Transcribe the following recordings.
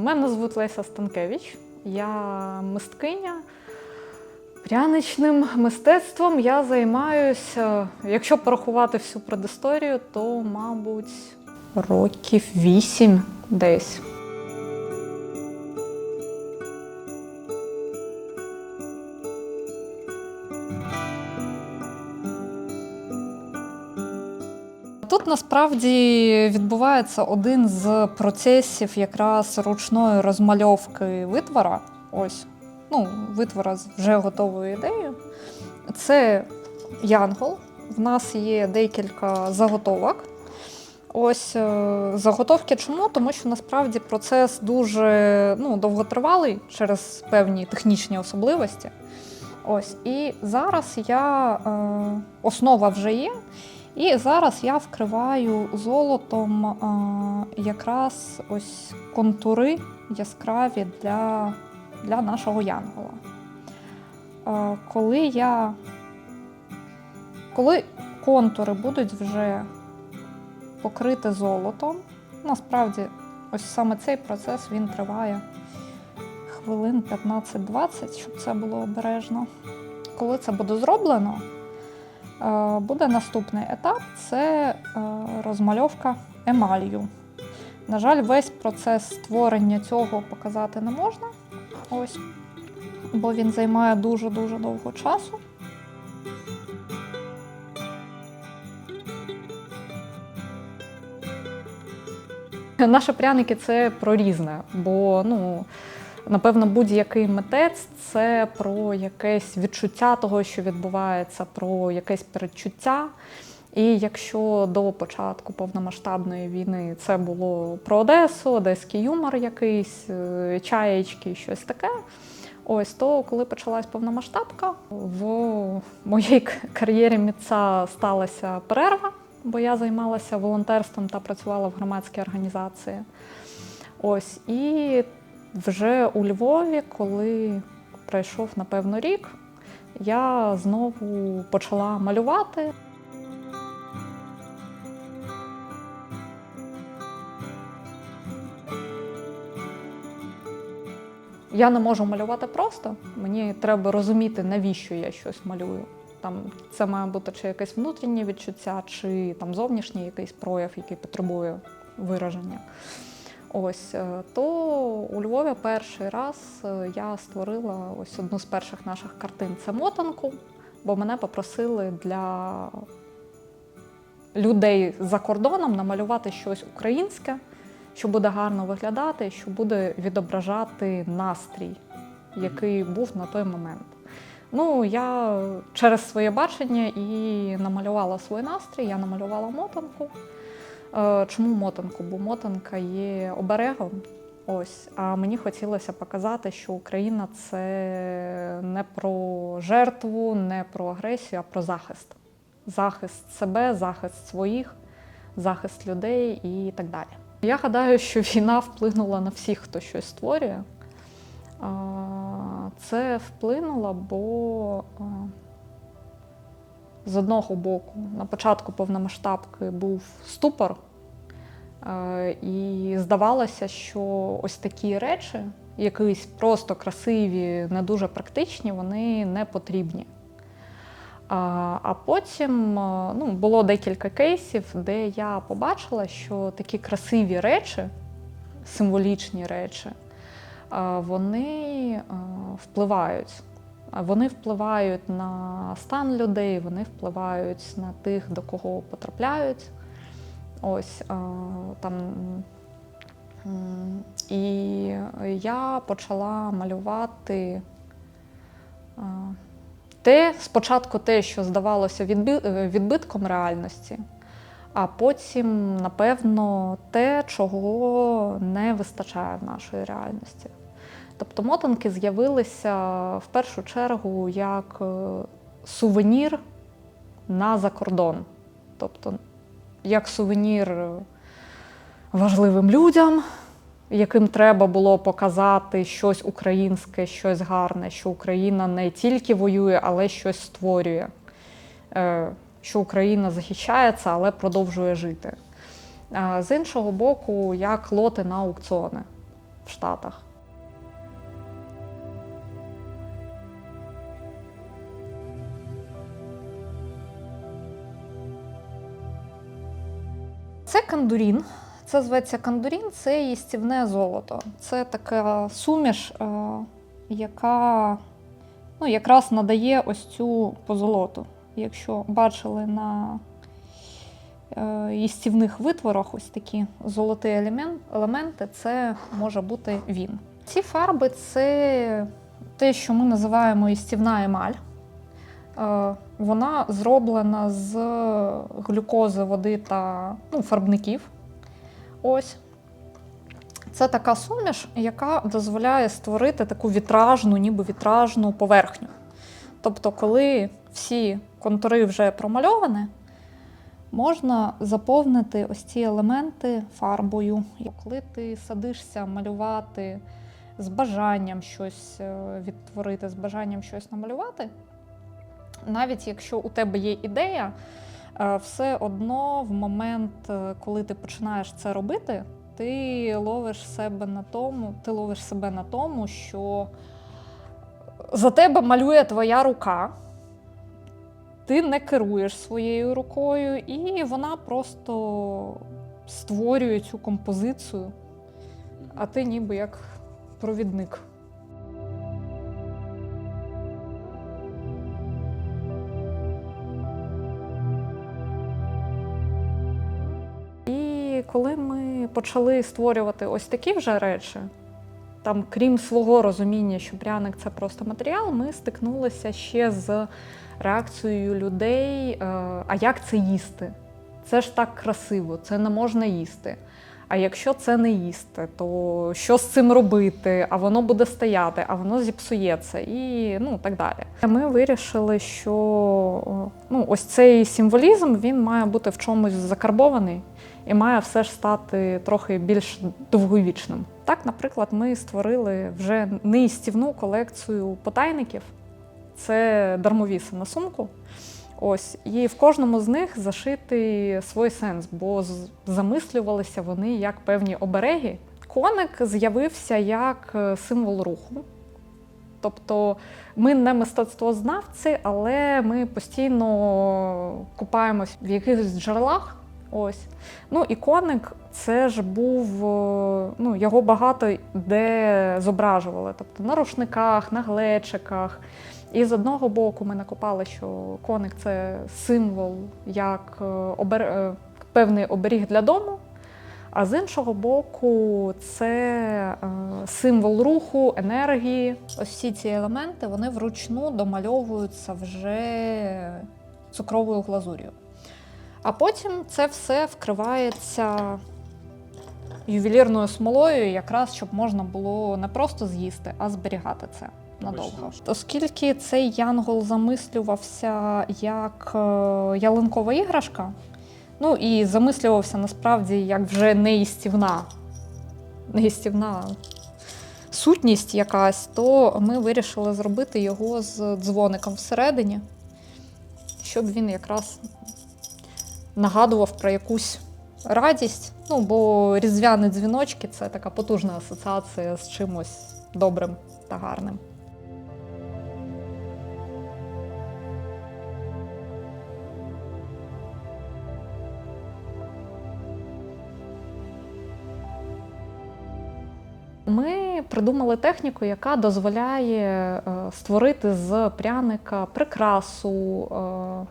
Мене звуть Леся Станкевич, я мисткиня. Пряничним мистецтвом я займаюся, якщо порахувати всю предісторію, то, мабуть, років вісім десь. Тут насправді відбувається один з процесів якраз ручної розмальовки витвора. Ось, ну, витвора з вже готовою ідеєю. Це янгол. В нас є декілька заготовок. Ось е, заготовки чому? Тому що насправді процес дуже ну, довготривалий через певні технічні особливості. Ось, і зараз я е, основа вже є. І зараз я вкриваю золотом е, якраз ось контури яскраві для, для нашого янгола. Е, коли я коли контури будуть вже покриті золотом, насправді ось саме цей процес він триває хвилин 15-20, щоб це було обережно. Коли це буде зроблено, буде наступний етап це е, розмальовка емалью. На жаль, весь процес створення цього показати не можна. Ось, бо він займає дуже-дуже довго часу. Наші пряники це про різне, бо ну, Напевно, будь-який митець це про якесь відчуття того, що відбувається, про якесь передчуття. І якщо до початку повномасштабної війни це було про Одесу, одеський юмор якийсь, е, чаєчки, щось таке. Ось то, коли почалась повномасштабка, в моїй кар'єрі митця сталася перерва, бо я займалася волонтерством та працювала в громадській організації. Ось і вже у Львові, коли пройшов напевно рік, я знову почала малювати. Я не можу малювати просто. Мені треба розуміти, навіщо я щось малюю. Там це має бути чи якесь внутрішнє відчуття, чи там зовнішній якийсь прояв, який потребує вираження. Ось е, то у Львові перший раз е, я створила ось одну з перших наших картин це мотанку, бо мене попросили для людей за кордоном намалювати щось українське, що буде гарно виглядати, що буде відображати настрій, який був на той момент. Ну, я через своє бачення і намалювала свій настрій, я намалювала мотанку. Е, Чому мотанку? Бо мотанка є оберегом. Ось, а мені хотілося показати, що Україна це не про жертву, не про агресію, а про захист. Захист себе, захист своїх, захист людей і так далі. Я гадаю, що війна вплинула на всіх, хто щось створює. Це вплинуло, бо е, з одного боку, на початку повномасштабки був ступор, е, і здавалося, що ось такі речі, якісь просто красиві, не дуже практичні, вони не потрібні. А потім е, ну, було декілька кейсів, де я побачила, що такі красиві речі, символічні речі, е, вони впливають. Вони впливають на стан людей, вони впливають на тих, до кого потрапляють. Ось там. І я почала малювати те, спочатку те, що здавалося відбитком реальності, а потім, напевно, те, чого не вистачає в нашій реальності. Тобто мотанки з'явилися в першу чергу як е, сувенір на закордон. Тобто, як сувенір важливим людям, яким треба було показати щось українське, щось гарне, що Україна не тільки воює, але щось створює, е, що Україна захищається, але продовжує жити. З іншого боку, як лоти на аукціони. в Штатах. Це кандурін. Це зветься кандурін, це їстівне золото. Це така суміш, е, яка ну, якраз надає ось цю позолоту. Якщо бачили на е, їстівних витворах ось такі золоті елемент, елементи, це може бути він. Ці фарби це те, що ми називаємо їстівна емаль. Вона зроблена з глюкози, води та ну, фарбників. Ось. Це така суміш, яка дозволяє створити таку вітражну, ніби вітражну поверхню. Тобто, коли всі контури вже промальовані, можна заповнити ось ці елементи фарбою. Коли ти садишся малювати з бажанням щось е, відтворити, з бажанням щось намалювати, навіть якщо у тебе є ідея, е, все одно в момент, е, коли ти починаєш це робити, ти ловиш себе на тому, ти ловиш себе на тому, що за тебе малює твоя рука, ти не керуєш своєю рукою, і вона просто створює цю композицію, а ти ніби як провідник. Коли ми почали створювати ось такі вже речі, там, крім свого розуміння, що пряник це просто матеріал, ми стикнулися ще з реакцією людей: е, а як це їсти? Це ж так красиво, це не можна їсти. А якщо це не їсти, то що з цим робити? А воно буде стояти, а воно зіпсується і ну так далі. Ми вирішили, що ну, ось цей символізм він має бути в чомусь закарбований і має все ж стати трохи більш довговічним. Так, наприклад, ми створили вже неїстівну колекцію потайників. Це дармовіси на сумку. Ось, і в кожному з них зашитий свій сенс, бо замислювалися вони як певні обереги. Коник з'явився як е, символ руху. Тобто ми не мистецтвознавці, але ми постійно купаємось в якихось джерелах. Ось. Ну і коник це ж був, е, ну, його багато де зображували. Тобто на рушниках, на глечиках. І з одного боку ми накопали, що коник це символ як е, обер... е, певний оберіг для дому. А з іншого боку, це е, символ руху, енергії. Ось всі ці елементи вони вручну домальовуються вже цукровою глазур'ю. А потім це все вкривається ювелірною смолою, якраз щоб можна було не просто з'їсти, а зберігати це надовго. Оскільки цей янгол замислювався як е, ялинкова іграшка, ну і замислювався насправді як вже неїстівна, неїстівна сутність якась, то ми вирішили зробити його з дзвоником всередині, щоб він якраз нагадував про якусь радість. Ну, бо різдвяні дзвіночки це така потужна асоціація з чимось добрим та гарним. Ми придумали техніку, яка дозволяє е, створити з пряника прикрасу, е,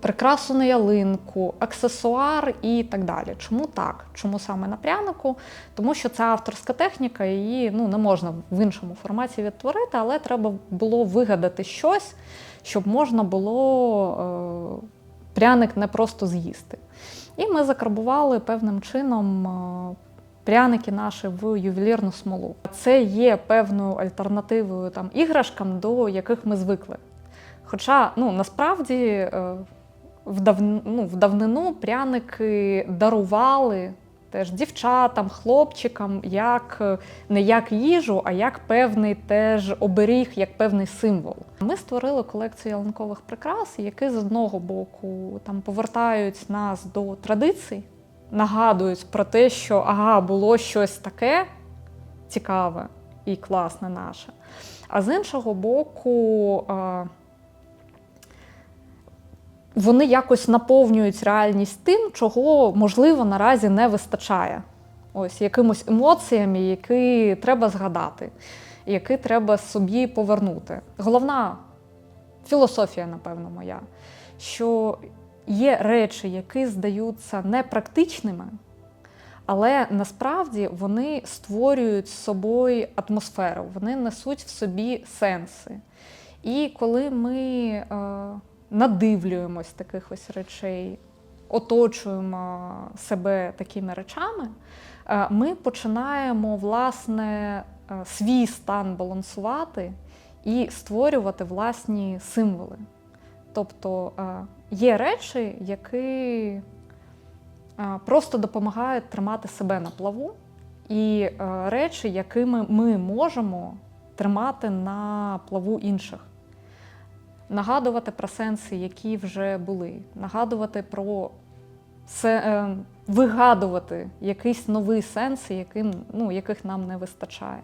прикрасу на ялинку, аксесуар і так далі. Чому так? Чому саме на прянику? Тому що це авторська техніка, її ну, не можна в іншому форматі відтворити, але треба було вигадати щось, щоб можна було е, пряник не просто з'їсти. І ми закарбували певним чином. Пряники наші в ювелірну смолу. Це є певною альтернативою там іграшкам, до яких ми звикли. Хоча ну, насправді е, в, дав... ну, в давнину пряники дарували теж дівчатам, хлопчикам як е, не як їжу, а як певний теж оберіг, як певний символ. Ми створили колекцію ялинкових прикрас, які з одного боку там повертають нас до традицій, нагадують про те, що ага, було щось таке, цікаве і класне наше. А з іншого боку, е, вони якось наповнюють реальність тим, чого можливо наразі не вистачає. Ось якимось емоціями, які треба згадати, які треба собі повернути. Головна філософія, напевно, моя, що є речі, які здаються непрактичними, але насправді вони створюють з собою атмосферу, вони несуть в собі сенси. І коли ми е, надивлюємось таких ось речей, оточуємо себе такими речами, е, ми починаємо власне е, свій стан балансувати і створювати власні символи. Тобто е, є речі, які е, просто допомагають тримати себе на плаву, і е, речі, якими ми можемо тримати на плаву інших. Нагадувати про сенси, які вже були, нагадувати про вигадувати якийсь новий сенс, яким, ну, яких нам не вистачає.